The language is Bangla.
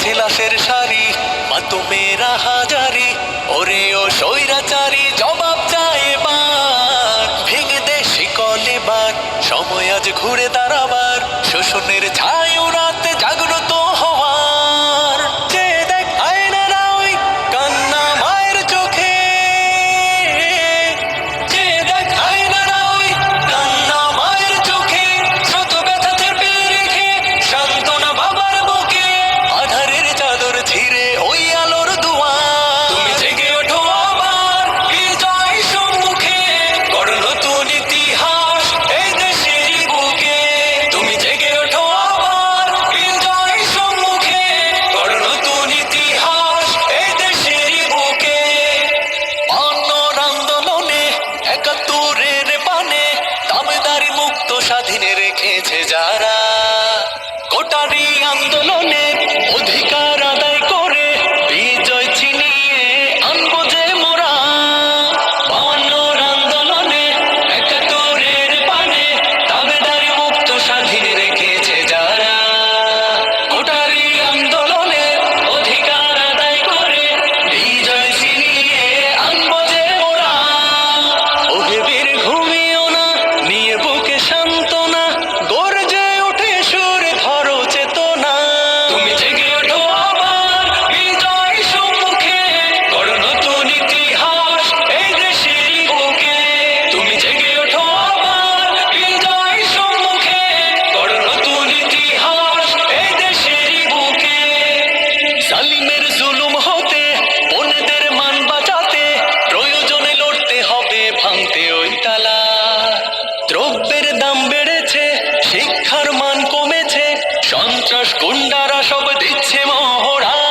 খিলাফের সারি মাতুমেরা হাজারি ওরে ও স্বৈরাচারী, জবাব চায় বার ভেঙে দে শিকলে বার সময় আজ ঘুরে দাঁড়াবার, শোষণের ছায় স্বাধীনে রেখেছে যা পঞ্চাশ গুন্ডারা সব দিচ্ছে মহড়া।